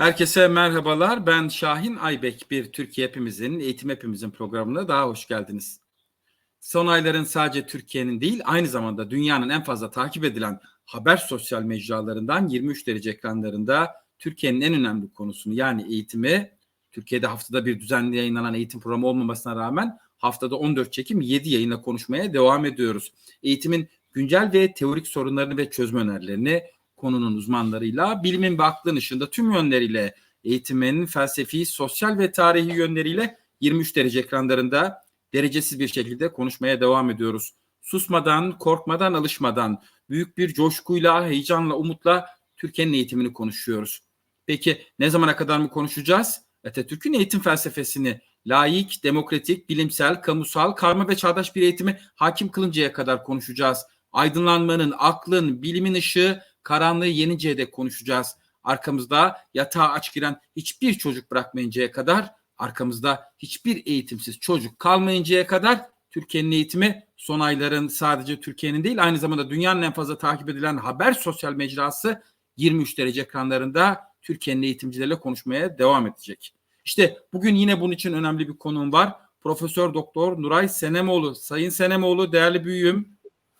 Herkese merhabalar. Ben Şahin Aybek. Bir Türkiye Hepimizin, Eğitim Hepimizin programına daha hoş geldiniz. Son ayların sadece Türkiye'nin değil, aynı zamanda dünyanın en fazla takip edilen haber sosyal mecralarından 23 derece ekranlarında Türkiye'nin en önemli konusunu yani eğitimi, Türkiye'de haftada bir düzenli yayınlanan eğitim programı olmamasına rağmen haftada 14 çekim 7 yayına konuşmaya devam ediyoruz. Eğitimin güncel ve teorik sorunlarını ve çözüm önerilerini konunun uzmanlarıyla bilimin ve aklın ışığında tüm yönleriyle eğitimin felsefi, sosyal ve tarihi yönleriyle 23 derece ekranlarında derecesiz bir şekilde konuşmaya devam ediyoruz. Susmadan, korkmadan, alışmadan, büyük bir coşkuyla, heyecanla, umutla Türkiye'nin eğitimini konuşuyoruz. Peki ne zamana kadar mı konuşacağız? Atatürk'ün eğitim felsefesini layık, demokratik, bilimsel, kamusal, karma ve çağdaş bir eğitimi hakim kılıncaya kadar konuşacağız. Aydınlanmanın, aklın, bilimin ışığı karanlığı yeninceye dek konuşacağız. Arkamızda yatağa aç giren hiçbir çocuk bırakmayıncaya kadar, arkamızda hiçbir eğitimsiz çocuk kalmayıncaya kadar Türkiye'nin eğitimi son ayların sadece Türkiye'nin değil aynı zamanda dünyanın en fazla takip edilen haber sosyal mecrası 23 derece ekranlarında Türkiye'nin eğitimcileriyle konuşmaya devam edecek. İşte bugün yine bunun için önemli bir konum var. Profesör Doktor Nuray Senemoğlu. Sayın Senemoğlu değerli büyüğüm.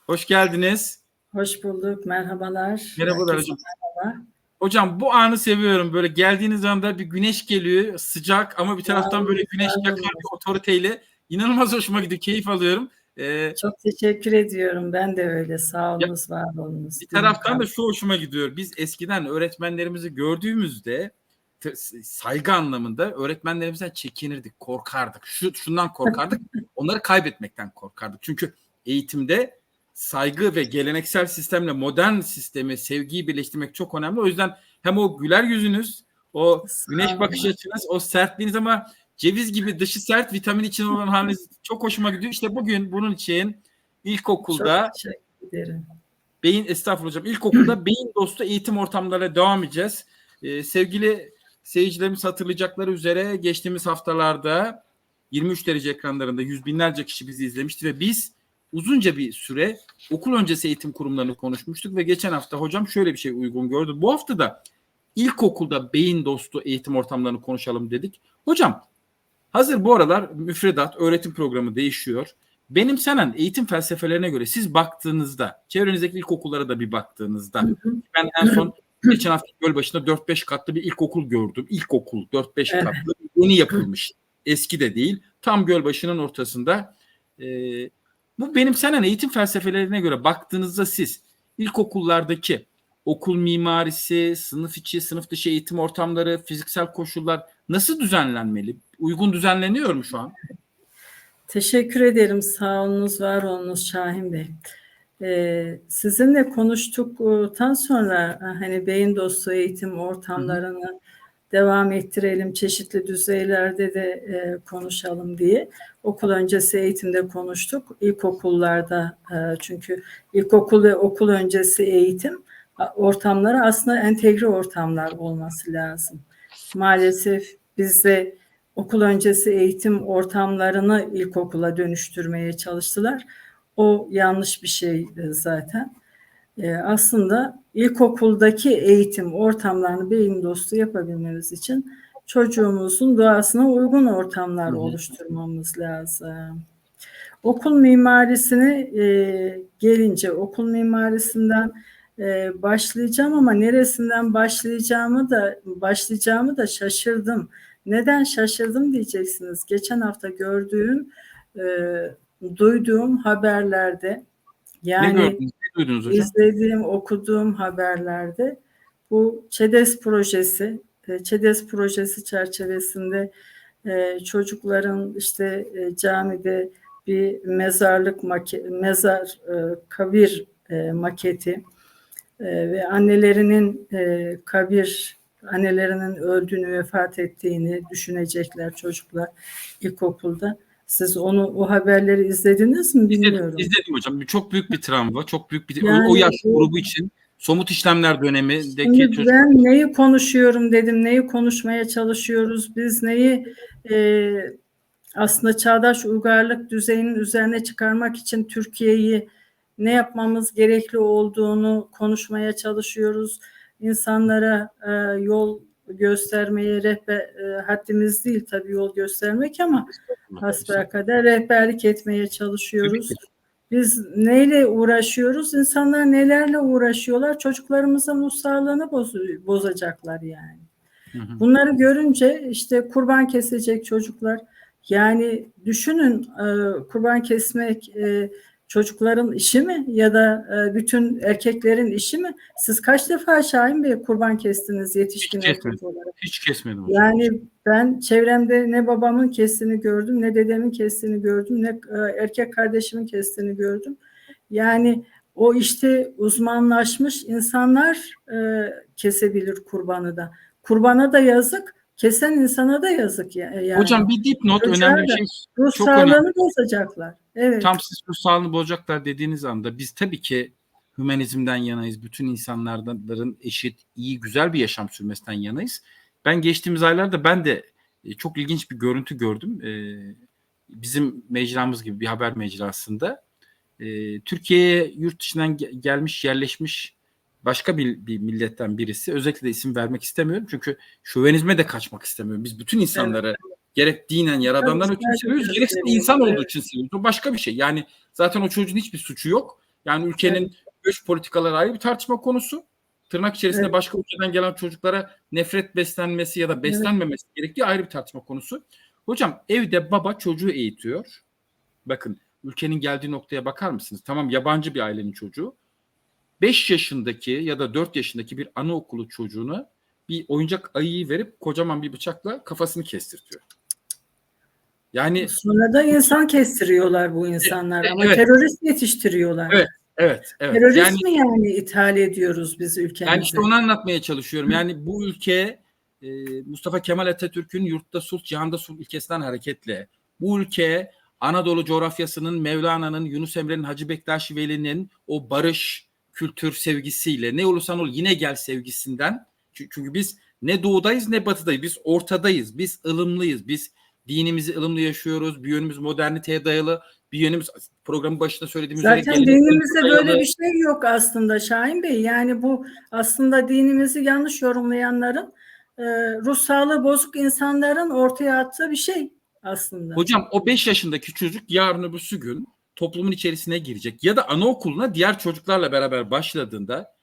Hoş geldiniz. Hoş bulduk. Merhabalar. Merhabalar Herkese hocam. merhaba. Hocam bu anı seviyorum. Böyle geldiğiniz anda bir güneş geliyor sıcak ama bir taraftan böyle güneş yakar bir otoriteyle inanılmaz hoşuma gidiyor. Keyif alıyorum. Ee, Çok teşekkür ediyorum. Ben de öyle. Sağ olunuz, var olunuz. bir taraftan da şu hoşuma gidiyor. Biz eskiden öğretmenlerimizi gördüğümüzde saygı anlamında öğretmenlerimizden çekinirdik, korkardık. Şu şundan korkardık. onları kaybetmekten korkardık. Çünkü eğitimde saygı ve geleneksel sistemle modern sistemi, sevgiyi birleştirmek çok önemli. O yüzden hem o güler yüzünüz, o güneş bakış açınız, o sertliğiniz ama ceviz gibi dışı sert, vitamin için olan haliniz çok hoşuma gidiyor. İşte bugün bunun için ilkokulda beyin estağfurullah hocam ilkokulda beyin dostu eğitim ortamlarıyla devam edeceğiz. Ee, sevgili seyircilerimiz hatırlayacakları üzere geçtiğimiz haftalarda 23 derece ekranlarında yüz binlerce kişi bizi izlemişti ve biz uzunca bir süre okul öncesi eğitim kurumlarını konuşmuştuk ve geçen hafta hocam şöyle bir şey uygun gördü. Bu hafta da ilkokulda beyin dostu eğitim ortamlarını konuşalım dedik. Hocam hazır bu aralar müfredat öğretim programı değişiyor. Benimsenen eğitim felsefelerine göre siz baktığınızda, çevrenizdeki ilkokullara da bir baktığınızda, ben en son geçen hafta Gölbaşı'nda 4-5 katlı bir ilkokul gördüm. İlkokul 4-5 Evet. katlı, yeni yapılmış. Eski de değil. Tam Gölbaşı'nın ortasında. Ee, bu benimsenen eğitim felsefelerine göre baktığınızda siz ilkokullardaki okul mimarisi, sınıf içi, sınıf dışı eğitim ortamları, fiziksel koşullar nasıl düzenlenmeli? Uygun düzenleniyor mu şu an? Teşekkür ederim. Sağ olunuz, var olunuz Şahin Bey. Ee, sizinle konuştuktan sonra hani beyin dostu eğitim ortamlarını devam ettirelim, çeşitli düzeylerde de e, konuşalım diye okul öncesi eğitimde konuştuk. İlkokullarda e, çünkü ilkokul ve okul öncesi eğitim ortamları aslında entegre ortamlar olması lazım. Maalesef bizde okul öncesi eğitim ortamlarını ilkokula dönüştürmeye çalıştılar. O yanlış bir şey e, zaten. E, aslında ilkokuldaki eğitim ortamlarını beyin dostu yapabilmemiz için çocuğumuzun doğasına uygun ortamlar oluşturmamız lazım. Okul mimarisine e, gelince okul mimarisinden e, başlayacağım ama neresinden başlayacağımı da başlayacağımı da şaşırdım. Neden şaşırdım diyeceksiniz. Geçen hafta gördüğüm, e, duyduğum haberlerde yani duydunuz hocam? izlediğim, okuduğum haberlerde bu ÇEDES projesi, e, ÇEDES projesi çerçevesinde e, çocukların işte e, camide bir mezarlık mezar kabir maketi ve annelerinin kabir annelerinin öldüğünü vefat ettiğini düşünecekler çocuklar ilkokulda. Siz onu o haberleri izlediniz mi İzledim, bilmiyorum. izledim hocam. Çok büyük bir travma, çok büyük bir o- o, Yani yaş bu- grubu için somut işlemler dönemindeki Şimdi çocuk ben neyi konuşuyorum dedim, neyi konuşmaya çalışıyoruz, biz neyi e, aslında çağdaş uygarlık düzeyinin üzerine çıkarmak için Türkiye'yi ne yapmamız gerekli olduğunu konuşmaya çalışıyoruz. İnsanlara e, yol göstermeye rehber e, haddimiz değil tabii yol göstermek ama hasbelkader rehberlik etmeye çalışıyoruz. Biz neyle uğraşıyoruz? İnsanlar nelerle uğraşıyorlar? Çocuklarımızın ruh sağlığını bozu- bozacaklar yani. Hı hı. Bunları görünce işte kurban kesecek çocuklar. Yani düşünün e, kurban kesmek e, çocukların işi mi ya da e, bütün erkeklerin işi mi? Siz kaç defa Şahin Bey kurban kestiniz yetişkin Hiç kesmedim. olarak? Hiç kesmedim hocam. Yani ben çevremde ne babamın kestiğini gördüm, ne dedemin kestiğini gördüm, ne e, erkek kardeşimin kestiğini gördüm. Yani o işte uzmanlaşmış insanlar e, kesebilir kurbanı da. Kurbana da yazık, kesen insana da yazık ya- yani. Hocam bir dipnot önemli bir şey. Ruh çok sağlığını önemli. bozacaklar. Evet. Tam siz ruh sağlığını bozacaklar dediğiniz anda biz tabii ki hümanizmden yanayız. Bütün insanların eşit, iyi, güzel bir yaşam sürmesinden yanayız. Ben geçtiğimiz aylarda ben de e, çok ilginç bir görüntü gördüm. E, Bizim mecramız gibi bir haber mecrasında e, Türkiye'ye yurt dışından ge- gelmiş, yerleşmiş başka bir, bir milletten birisi. Özellikle de isim vermek istemiyorum. Çünkü şövenizme de kaçmak istemiyorum. Biz bütün insanları gerek dinen yaradandan ötürü seviyoruz, gerekse de insan olduğu Evet. için seviyoruz. O başka bir şey. Yani zaten o çocuğun hiçbir suçu yok. Yani ülkenin göç politikaları ayrı bir tartışma konusu. Tırnak içerisinde Evet. başka ülkeden gelen çocuklara nefret beslenmesi ya da beslenmemesi gerektiği ayrı bir tartışma konusu. Hocam evde baba çocuğu eğitiyor. Bakın ülkenin geldiği noktaya bakar mısınız? Tamam yabancı bir ailenin çocuğu. 5 yaşındaki ya da 4 yaşındaki bir anaokulu çocuğuna bir oyuncak ayıyı verip kocaman bir bıçakla kafasını kestirtiyor. Yani Sonra da insan kestiriyorlar bu insanlar ama Evet. terörist yetiştiriyorlar. Evet, evet, evet. Terörist Yani mi yani ithal ediyoruz biz ülkemize? Yani işte onu anlatmaya çalışıyorum. Yani bu ülke e, Mustafa Kemal Atatürk'ün yurtta sulh, cihanda sulh ilkesinden hareketle bu ülke Anadolu coğrafyasının Mevlana'nın, Yunus Emre'nin, Hacı Bektaş Veli'nin o barış, kültür sevgisiyle ne olursan ol yine gel sevgisinden. Çü- Çünkü biz ne doğudayız ne batıdayız. Biz ortadayız. Biz ılımlıyız. Biz dinimizi ılımlı yaşıyoruz. Bir yönümüz moderniteye dayalı. Bir yönümüz programın başında söylediğim üzere Zaten dinimizde dayalı. böyle bir şey yok aslında Şahin Bey. Yani bu aslında dinimizi yanlış yorumlayanların e, ruh sağlığı bozuk insanların ortaya attığı bir şey aslında. Hocam o 5 yaşındaki çocuk yarın öbürsü gün toplumun içerisine girecek ya da anaokuluna diğer çocuklarla beraber başladığında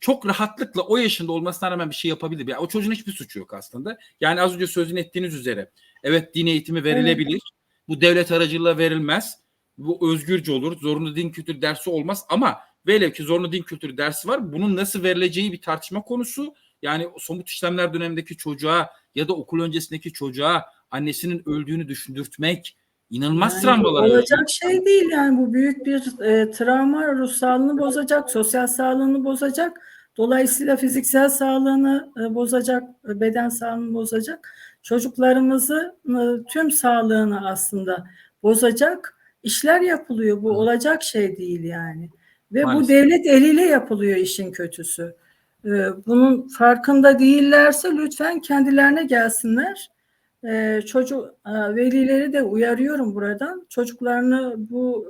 çok rahatlıkla o yaşında olmasına rağmen bir şey yapabilir. Yani o çocuğun hiçbir suçu yok aslında. Yani az önce sözünü ettiğiniz üzere evet din eğitimi verilebilir. Bu devlet aracılığıyla verilmez. Bu özgürce olur. Zorunlu din kültürü dersi olmaz ama velev ki zorunlu din kültürü dersi var. Bunun nasıl verileceği bir tartışma konusu. Yani somut işlemler dönemindeki çocuğa ya da okul öncesindeki çocuğa annesinin öldüğünü düşündürtmek inanılmaz Yani travmalar. olacak şey değil yani bu büyük bir e, travma ruh sağlığını bozacak, sosyal sağlığını bozacak. Dolayısıyla fiziksel sağlığını e, bozacak, e, beden sağlığını bozacak. Çocuklarımızı e, tüm sağlığını aslında bozacak işler yapılıyor. Bu olacak şey değil yani. Ve Maalesef. bu devlet eliyle yapılıyor işin kötüsü. E, bunun farkında değillerse lütfen kendilerine gelsinler. Ee, çocuk e, velileri de uyarıyorum buradan. Çocuklarını bu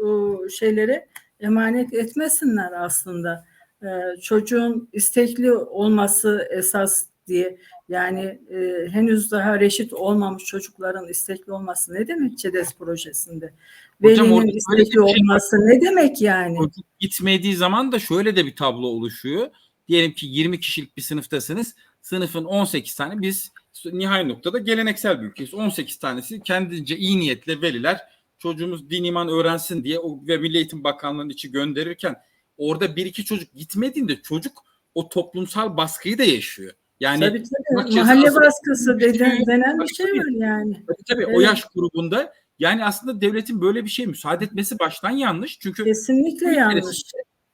e, şeylere emanet etmesinler aslında. Ee, çocuğun istekli olması esas diye yani e, henüz daha reşit olmamış çocukların istekli olması ne demek ÇEDES projesinde? Hocam orada Velinin istekli şey var. olması ne demek yani? Gitmediği zaman da şöyle de bir tablo oluşuyor. Diyelim ki 20 kişilik bir sınıftasınız. Sınıfın 18 tane biz nihai noktada geleneksel bir ülkeyiz. 18 tanesi kendince iyi niyetle veliler çocuğumuz din iman öğrensin diye o ve Milli Eğitim Bakanlığı'nın içi gönderirken orada bir iki çocuk gitmediğinde çocuk o toplumsal baskıyı da yaşıyor. Yani tabii tabii mahalle baskısı deden, denen bir şey var yani. tabii, tabii o Evet. yaş grubunda yani aslında devletin böyle bir şey müsaade etmesi baştan yanlış. Çünkü Kesinlikle yanlış.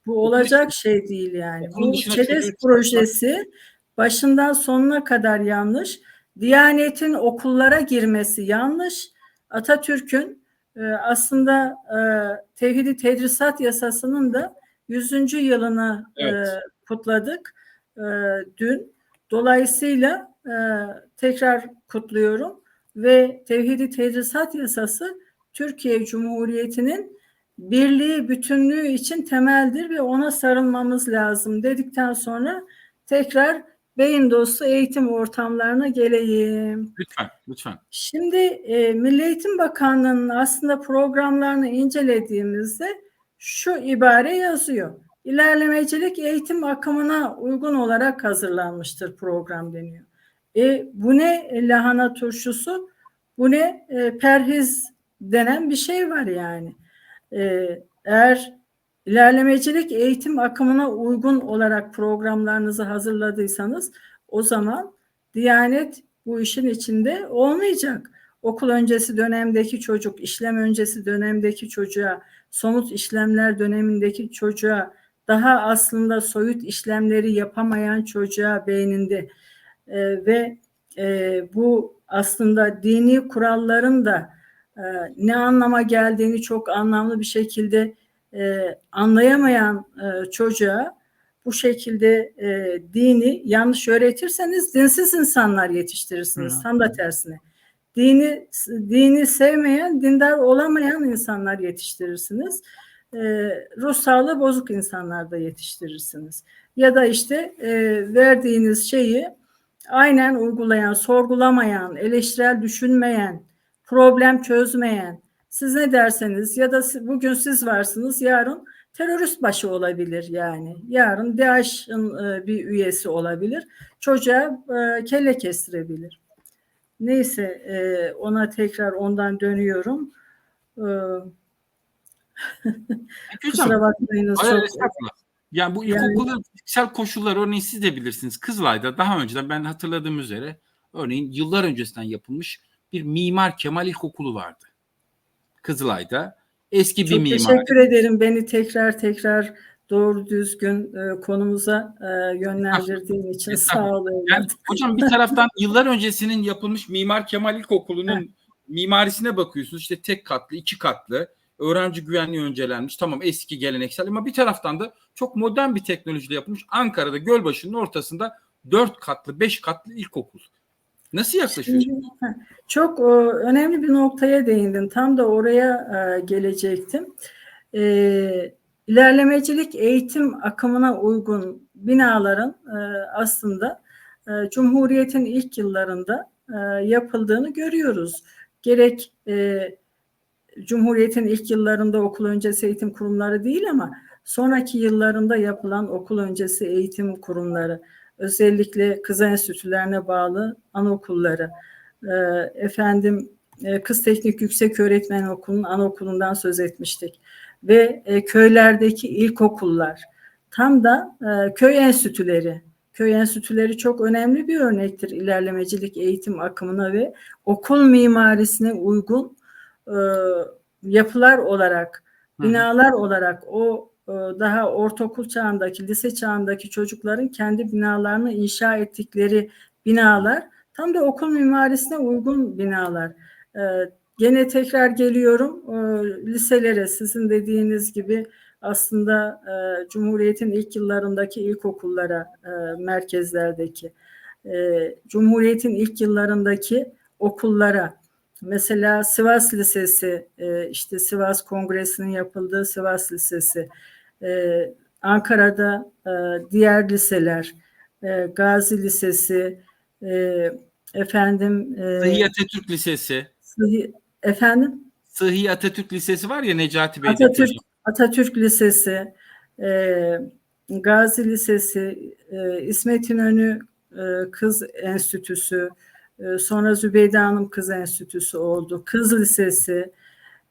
Bu olacak şey değil yani. Bu çocuğu projesi başından sonuna kadar yanlış. Diyanetin okullara girmesi yanlış. Atatürk'ün e, aslında e, Tevhidi Tedrisat Yasası'nın da 100. yılını e, Evet. kutladık e, dün. Dolayısıyla e, tekrar kutluyorum ve Tevhidi Tedrisat Yasası Türkiye Cumhuriyeti'nin birliği, bütünlüğü için temeldir ve ona sarılmamız lazım dedikten sonra tekrar beyin dostu eğitim ortamlarına geleyim. Lütfen, lütfen. Şimdi e, Milli Eğitim Bakanlığı'nın aslında programlarını incelediğimizde şu ibare yazıyor. İlerlemecilik eğitim akımına uygun olarak hazırlanmıştır program deniyor. E, bu ne lahana turşusu? Bu ne e, perhiz denen bir şey var yani. E, eğer ilerlemecilik eğitim akımına uygun olarak programlarınızı hazırladıysanız o zaman Diyanet bu işin içinde olmayacak. Okul öncesi dönemdeki çocuk, işlem öncesi dönemdeki çocuğa, somut işlemler dönemindeki çocuğa, daha aslında soyut işlemleri yapamayan çocuğa beyninde e, ve e, bu aslında dini kuralların da e, ne anlama geldiğini çok anlamlı bir şekilde e, anlayamayan e, çocuğa bu şekilde e, dini yanlış öğretirseniz dinsiz insanlar yetiştirirsiniz. Hı. Tam da tersine. Dini dini sevmeyen, dindar olamayan insanlar yetiştirirsiniz. E, ruh sağlığı bozuk insanlar da yetiştirirsiniz. Ya da işte e, verdiğiniz şeyi aynen uygulayan, sorgulamayan, eleştirel düşünmeyen, problem çözmeyen, siz ne derseniz ya da bugün siz varsınız, yarın terörist başı olabilir yani. Yarın DAEŞ'in e, bir üyesi olabilir. Çocuğa e, kelle kestirebilir. Neyse e, ona tekrar ondan dönüyorum. Kusura bakmayınız. Yani bu Yani- ilkokulun fiziksel koşulları örneğin siz de bilirsiniz. Kızılay'da daha önceden ben hatırladığım üzere örneğin yıllar öncesinden yapılmış bir Mimar Kemal İlkokulu vardı. Kızılay'da eski bir Çok mimar. teşekkür ederim beni tekrar tekrar doğru düzgün e, konumuza e, yönlendirdiğin için sağ ol. evlat. Yani hocam bir taraftan yıllar öncesinin yapılmış Mimar Kemal İlkokulu'nun mimarisine bakıyorsunuz. İşte tek katlı, iki katlı, öğrenci güvenliği öncelenmiş. Tamam eski geleneksel ama bir taraftan da çok modern bir teknolojiyle yapılmış. Ankara'da Gölbaşı'nın ortasında dört katlı, beş katlı ilkokul. Nasıl ha, Çok e, önemli bir noktaya değindin. Tam da oraya e, gelecektim. E, ilerlemecilik eğitim akımına uygun binaların aslında Cumhuriyet'in ilk yıllarında yapıldığını görüyoruz. Gerek Cumhuriyet'in ilk yıllarında okul öncesi eğitim kurumları değil ama sonraki yıllarında yapılan okul öncesi eğitim kurumları, özellikle kız enstitülerine bağlı anaokulları, e, efendim e, Kız Teknik Yüksek Öğretmen Okulu'nun anaokulundan söz etmiştik. Ve e, köylerdeki ilkokullar, tam da e, köy enstitüleri, köy enstitüleri çok önemli bir örnektir ilerlemecilik eğitim akımına ve okul mimarisine uygun e, yapılar olarak, binalar olarak o daha ortaokul çağındaki, lise çağındaki çocukların kendi binalarını inşa ettikleri binalar tam da okul mimarisine uygun binalar. E, Gene tekrar geliyorum e, liselere sizin dediğiniz gibi aslında e, Cumhuriyet'in ilk yıllarındaki ilkokullara, e, merkezlerdeki, e, Cumhuriyet'in ilk yıllarındaki okullara, mesela Sivas Lisesi, e, işte Sivas Kongresi'nin yapıldığı Sivas Lisesi, e, Ankara'da e, diğer liseler, e, Gazi Lisesi, e, efendim, e, Sıhhi Atatürk Lisesi. Sıhhi- efendim, Sıhhi Atatürk Lisesi var ya Necati Bey'de. Atatürk Atatürk Lisesi, e, Gazi Lisesi, e, İsmet İnönü e, Kız Enstitüsü, e, sonra Zübeyde Hanım Kız Enstitüsü oldu. Kız Lisesi,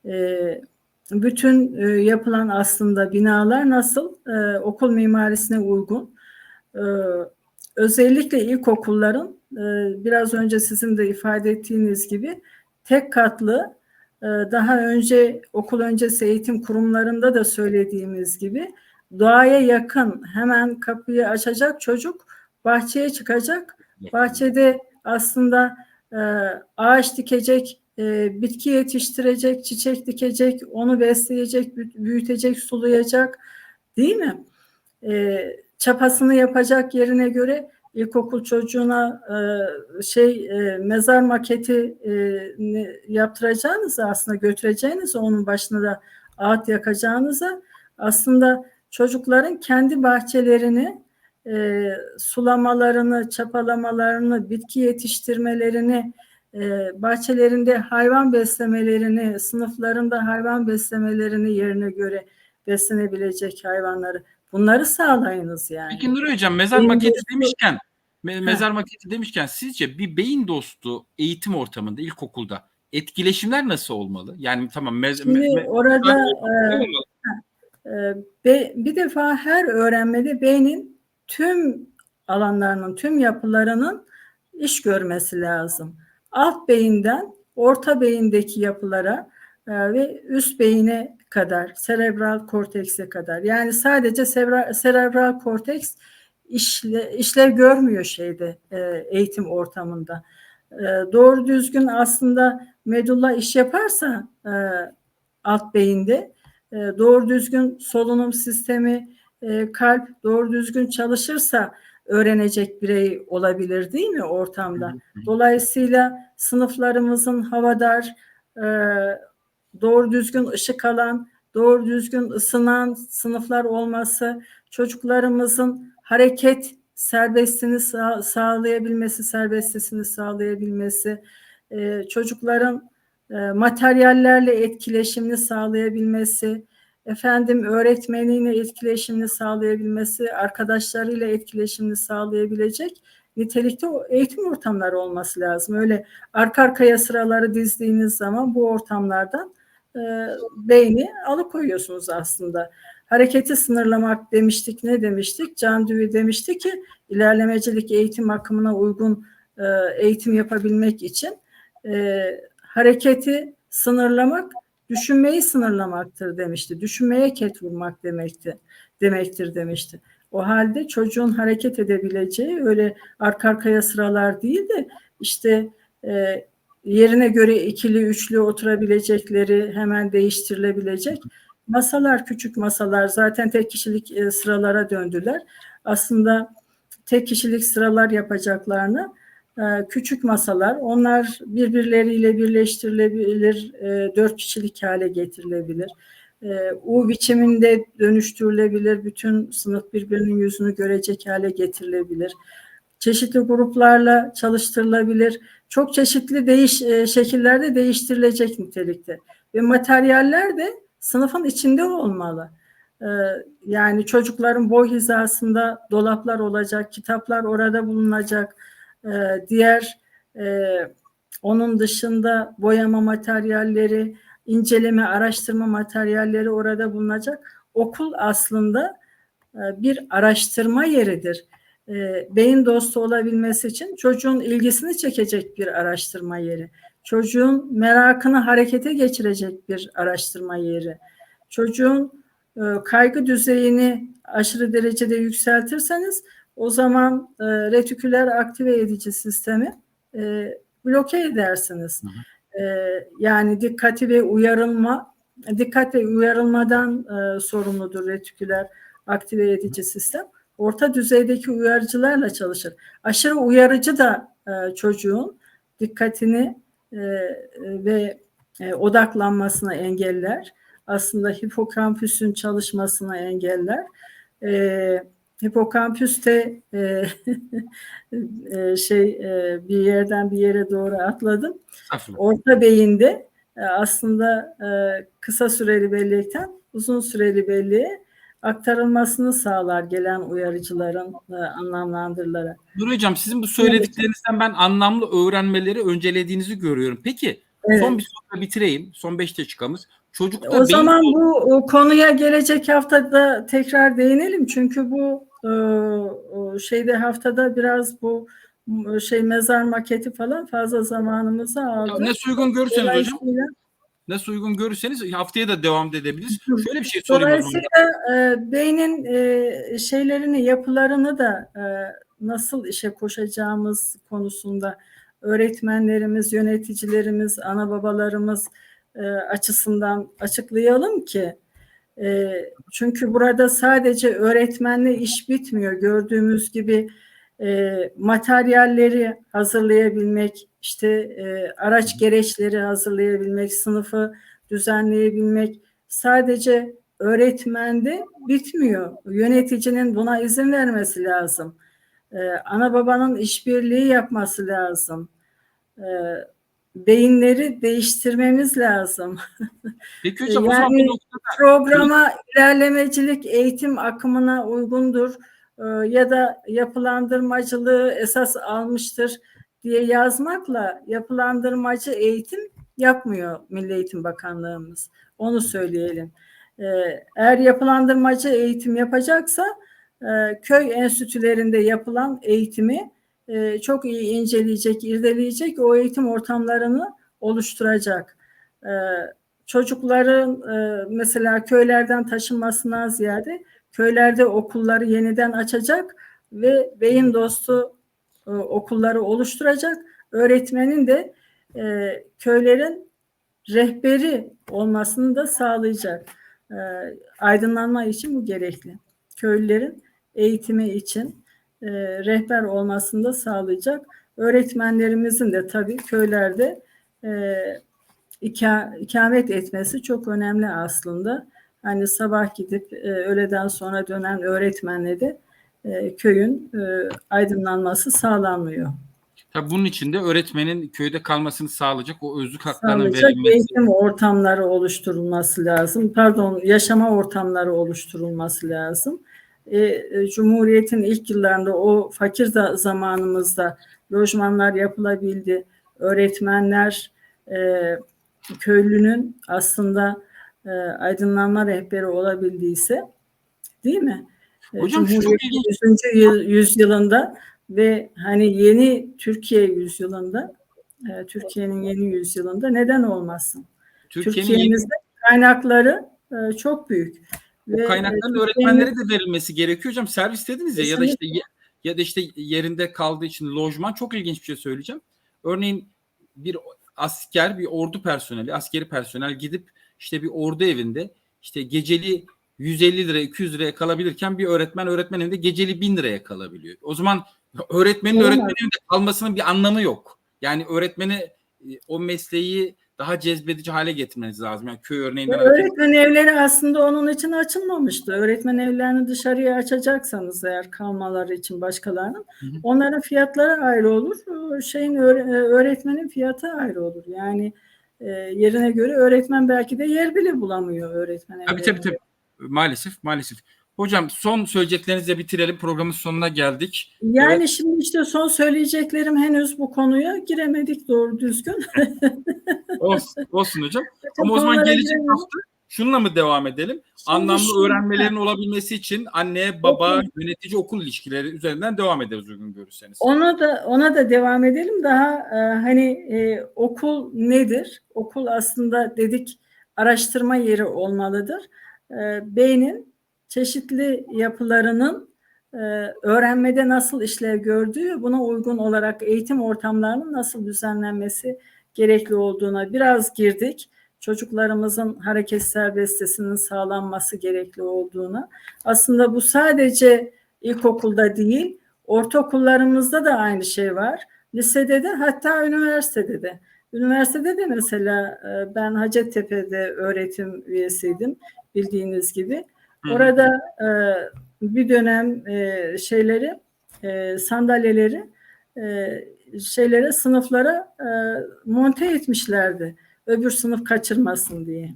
e, bütün e, yapılan aslında binalar nasıl e, okul mimarisine uygun. E, özellikle ilkokulların e, biraz önce sizin de ifade ettiğiniz gibi tek katlı e, daha önce okul öncesi eğitim kurumlarında da söylediğimiz gibi doğaya yakın hemen kapıyı açacak çocuk bahçeye çıkacak. Bahçede aslında e, ağaç dikecek, e, bitki yetiştirecek, çiçek dikecek, onu besleyecek, büyütecek, sulayacak değil mi? E, çapasını yapacak yerine göre ilkokul çocuğuna e, şey e, mezar maketi e, yaptıracağınız aslında götüreceğiniz onun başına da ağıt yakacağınıza aslında çocukların kendi bahçelerini e, sulamalarını, çapalamalarını, bitki yetiştirmelerini, bahçelerinde hayvan beslemelerini, sınıflarında hayvan beslemelerini yerine göre beslenebilecek hayvanları. Bunları sağlayınız yani. Peki Nur Hocam mezar Beyin maketi dostu- demişken me- mezar maketi demişken sizce bir beyin dostu eğitim ortamında ilkokulda etkileşimler nasıl olmalı? Yani tamam mez- Şimdi me- orada e? Ee, be- bir defa her öğrenmede beynin tüm alanlarının, tüm yapılarının iş görmesi lazım. Alt beyinden orta beyindeki yapılara e, ve üst beyine kadar, serebral kortekse kadar. Yani sadece serebral korteks işle, işlev görmüyor şeyde e, eğitim ortamında. E, doğru düzgün aslında medulla iş yaparsa alt beyinde doğru düzgün solunum sistemi, kalp doğru düzgün çalışırsa öğrenecek birey olabilir değil mi ortamda? Dolayısıyla sınıflarımızın havadar, e, doğru düzgün ışık alan, doğru düzgün ısınan sınıflar olması, çocuklarımızın hareket serbestini sağ, sağlayabilmesi, serbestisini sağlayabilmesi, e, çocukların e, materyallerle etkileşimini sağlayabilmesi, efendim öğretmeniyle etkileşimini sağlayabilmesi, arkadaşlarıyla etkileşimini sağlayabilecek nitelikte eğitim ortamları olması lazım. Öyle arka arkaya sıraları dizdiğiniz zaman bu ortamlardan e, beyni alıkoyuyorsunuz aslında. Hareketi sınırlamak demiştik. Ne demiştik? Can Dewey demişti ki ilerlemecilik eğitim akımına uygun e, eğitim yapabilmek için e, hareketi sınırlamak düşünmeyi sınırlamaktır demişti. Düşünmeye ket vurmak demekti, demektir demişti. O halde çocuğun hareket edebileceği öyle arka arkaya sıralar değil de işte e, yerine göre ikili üçlü oturabilecekleri hemen değiştirilebilecek masalar küçük masalar zaten tek kişilik e, sıralara döndüler. Aslında tek kişilik sıralar yapacaklarını küçük masalar onlar birbirleriyle birleştirilebilir e, dört kişilik hale getirilebilir. E, U biçiminde dönüştürülebilir bütün sınıf birbirinin yüzünü görecek hale getirilebilir. Çeşitli gruplarla çalıştırılabilir. Çok çeşitli değiş e, şekillerde değiştirilecek nitelikte. Ve materyaller de sınıfın içinde olmalı. E, yani çocukların boy hizasında dolaplar olacak, kitaplar orada bulunacak. E, diğer e, onun dışında boyama materyalleri, inceleme, araştırma materyalleri orada bulunacak. Okul aslında e, bir araştırma yeridir e, beyin dostu olabilmesi için çocuğun ilgisini çekecek bir araştırma yeri. Çocuğun merakını harekete geçirecek bir araştırma yeri. Çocuğun e, kaygı düzeyini aşırı derecede yükseltirseniz o zaman e, retiküler aktive edici sistemi e, bloke edersiniz. Hı E, yani dikkati ve uyarılma, dikkat ve uyarılmadan e, sorumludur retiküler aktive edici sistem orta düzeydeki uyarıcılarla çalışır. Aşırı uyarıcı da e, çocuğun dikkatini e, ve e, odaklanmasına engeller. Aslında hipokampüsün çalışmasına engeller. E, hipokampüs de e, e, şey e, bir yerden bir yere doğru atladım. Orta beyinde e, aslında e, kısa süreli bellekten uzun süreli belleğe aktarılmasını sağlar gelen uyarıcıların e, anlamlandırılarak. Nur Hocam sizin bu söylediklerinizden ben anlamlı öğrenmeleri öncelediğinizi görüyorum. Peki Evet. son bir soru bitireyim. Son 5 dakikamız. Çocukta O beyin- zaman bu konuya gelecek haftada tekrar değinelim çünkü bu e, şeyde haftada biraz bu m- şey mezar maketi falan fazla zamanımızı aldı. nasıl uygun görürseniz hocam. Nasıl uygun görürseniz haftaya da devam edebiliriz. Şöyle bir şey sorayım dolayısıyla e, beynin e, şeylerini, yapılarını da e, nasıl işe koşacağımız konusunda öğretmenlerimiz, yöneticilerimiz, ana babalarımız e, açısından açıklayalım ki e, çünkü burada sadece öğretmenle iş bitmiyor. Gördüğümüz gibi e, materyalleri hazırlayabilmek, işte e, araç gereçleri hazırlayabilmek, sınıfı düzenleyebilmek sadece öğretmende bitmiyor. Yöneticinin buna izin vermesi lazım. Ee, ana babanın işbirliği yapması lazım. Ee, beyinleri değiştirmemiz lazım. Peki hocam o zaman Yani- bu noktada Programa ilerlemecilik eğitim akımına uygundur e, ya da yapılandırmacılığı esas almıştır diye yazmakla yapılandırmacı eğitim yapmıyor Milli Eğitim Bakanlığımız. Onu söyleyelim. E, Eğer yapılandırmacı eğitim yapacaksa e, köy enstitülerinde yapılan eğitimi e, çok iyi inceleyecek, irdeleyecek, o eğitim ortamlarını oluşturacak. E, Çocukların e, mesela köylerden taşınmasından ziyade köylerde okulları yeniden açacak ve beyin dostu okulları oluşturacak. Öğretmenin de köylerin rehberi olmasını da sağlayacak. Aydınlanma için bu gerekli. Köylülerin eğitimi için e, rehber olmasını da sağlayacak. Öğretmenlerimizin de tabii köylerde e, ika, ikamet etmesi çok önemli aslında. Hani sabah gidip e, öğleden sonra dönen öğretmenle de e, köyün e, aydınlanması sağlanmıyor. tabii bunun için de öğretmenin köyde kalmasını sağlayacak o özlük haklarının Sağlayacak verilmesi. eğitim ortamları oluşturulması lazım. Pardon, yaşama ortamları oluşturulması lazım. E, e, Cumhuriyet'in ilk yıllarında o fakir da zamanımızda lojmanlar yapılabildi. Öğretmenler e, köylünün aslında e, aydınlanma rehberi olabildiyse değil mi? E, Hocam Cumhuriyet'in ilginç. 100. yıl- yüzyılında ve hani yeni Türkiye yüzyılında e, Türkiye'nin yeni yüzyılında neden olmasın? Türkiye'mizde kaynakları e, çok büyük. Ve, e, kaynakların Türkiye'miz- öğretmenlere de verilmesi gerekiyor hocam. Servis dediniz ya ya da işte ya da işte yerinde kaldığı için lojman çok ilginç bir şey söyleyeceğim. Örneğin bir asker, bir ordu personeli, askeri personel gidip işte bir ordu evinde işte geceli 150 lira 200 liraya kalabilirken bir öğretmen öğretmen evinde geceli 1000 liraya kalabiliyor. O zaman öğretmenin Olamaz. öğretmenin evinde kalmasının bir anlamı yok. Yani öğretmeni e, o mesleği daha cezbedici hale getirmeniz lazım. Yani köy örneğinden hareket- öğretmen evleri aslında onun için açılmamıştı. Öğretmen evlerini dışarıya açacaksanız eğer kalmaları için başkalarının Hı hı. onların fiyatları ayrı olur. Şeyin e, öğretmenin fiyatı ayrı olur. Yani e, yerine göre öğretmen belki de yer bile bulamıyor öğretmen Tabii evlerinde. tabii tabii. Maalesef maalesef. Hocam son söyleyeceklerinizle bitirelim. Programın sonuna geldik. Yani Evet. şimdi işte son söyleyeceklerim henüz bu konuya giremedik doğru düzgün. Olsun, olsun hocam. Ama o zaman gelecek hafta şununla mı devam edelim? Şimdi Anlamlı şu- öğrenmelerin olabilmesi için anne, baba, Okul. yönetici okul ilişkileri üzerinden devam ederiz uygun görürseniz. Ona da ona da devam edelim. Daha e, hani e, okul nedir? Okul aslında dedik araştırma yeri olmalıdır. E, beynin çeşitli yapılarının e, öğrenmede nasıl işlev gördüğü, buna uygun olarak eğitim ortamlarının nasıl düzenlenmesi gerekli olduğuna biraz girdik. Çocuklarımızın hareket serbestliğinin sağlanması gerekli olduğuna. Aslında bu sadece ilkokulda değil, ortaokullarımızda da aynı şey var. Lisede de hatta üniversitede de. Üniversitede de mesela e, ben Hacettepe'de öğretim üyesiydim bildiğiniz gibi. Orada e, bir dönem e, şeyleri e, sandalyeleri e, şeylere sınıflara e, monte etmişlerdi. Öbür sınıf kaçırmasın diye.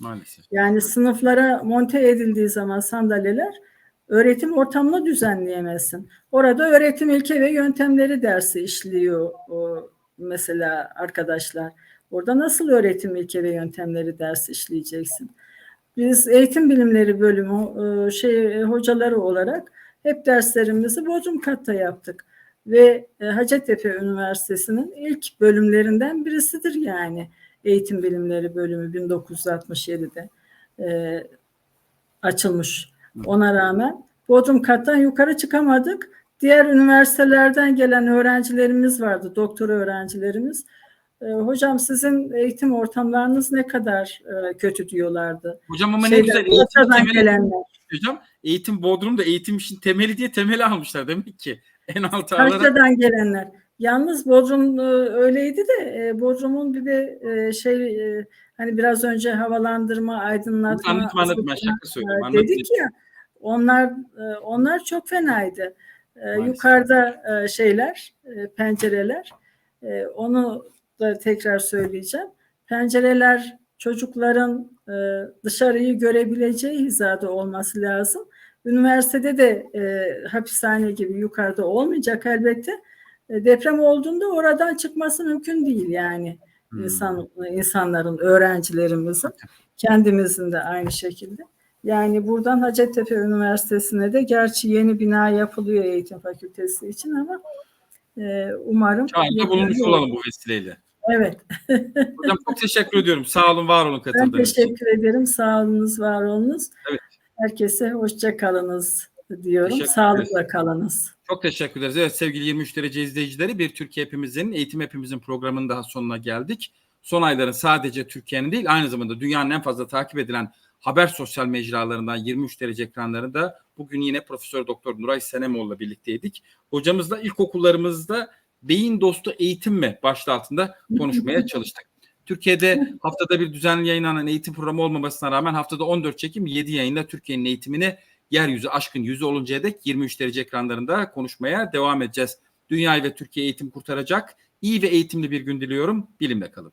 Maalesef. Yani sınıflara monte edildiği zaman sandalyeler öğretim ortamını düzenleyemezsin. Orada öğretim ilke ve yöntemleri dersi işliyor o mesela arkadaşlar. Orada nasıl öğretim ilke ve yöntemleri dersi işleyeceksin? Biz eğitim bilimleri bölümü e, şey hocaları olarak hep derslerimizi Bodrum katta yaptık ve e, Hacettepe Üniversitesi'nin ilk bölümlerinden birisidir yani eğitim bilimleri bölümü 1967'de e, açılmış. Ona rağmen Bodrum kattan yukarı çıkamadık. Diğer üniversitelerden gelen öğrencilerimiz vardı, doktora öğrencilerimiz. E, hocam sizin eğitim ortamlarınız ne kadar e, kötü diyorlardı. Hocam ama ne Şeyden, güzel eğitim temeli gelenler. hocam. Eğitim Bodrum'da eğitim işin temeli diye temeli almışlar demek ki. En alarak. Karşıdan gelenler. Yalnız Bodrum e, öyleydi de e, Bodrum'un bir de şey hani biraz önce havalandırma, aydınlatma ben azıtma, şaka söylüyorum. dedik ya onlar onlar çok fenaydı. Maalesef. yukarıda şeyler, pencereler. Onu da tekrar söyleyeceğim. Pencereler çocukların e, dışarıyı görebileceği hizada olması lazım. Üniversitede de e, hapishane gibi yukarıda olmayacak elbette. E, deprem olduğunda oradan çıkması mümkün değil yani Hmm. insan insanların, öğrencilerimizin, kendimizin de aynı şekilde. Yani buradan Hacettepe Üniversitesi'ne de gerçi yeni bina yapılıyor eğitim fakültesi için ama e, umarım Çağrıda bulunmuş olalım bu vesileyle. Evet. Hocam çok teşekkür ediyorum. Sağ olun, var olun Ben katıldığınız için. teşekkür ederim. Sağ olunuz, var olunuz. Evet. Herkese hoşça kalınız diyorum. Teşekkür Sağlıkla kalınız. Çok teşekkür ederiz. Evet sevgili 23 derece izleyicileri bir Türkiye hepimizin, eğitim hepimizin programının daha sonuna geldik. Son ayların sadece Türkiye'nin değil aynı zamanda dünyanın en fazla takip edilen haber sosyal mecralarından 23 derece ekranlarında bugün yine Profesör Doktor Nuray Senemoğlu'la birlikteydik. Hocamızla ilkokullarımızda beyin dostu eğitim mi başlığı altında konuşmaya çalıştık. Türkiye'de haftada bir düzenli yayınlanan eğitim programı olmamasına rağmen haftada 14 çekim 7 yayında Türkiye'nin eğitimini yeryüzü aşkın yüzü oluncaya dek 23 derece ekranlarında konuşmaya devam edeceğiz. Dünyayı ve Türkiye eğitim kurtaracak iyi ve eğitimli bir gün diliyorum. Bilimle kalın.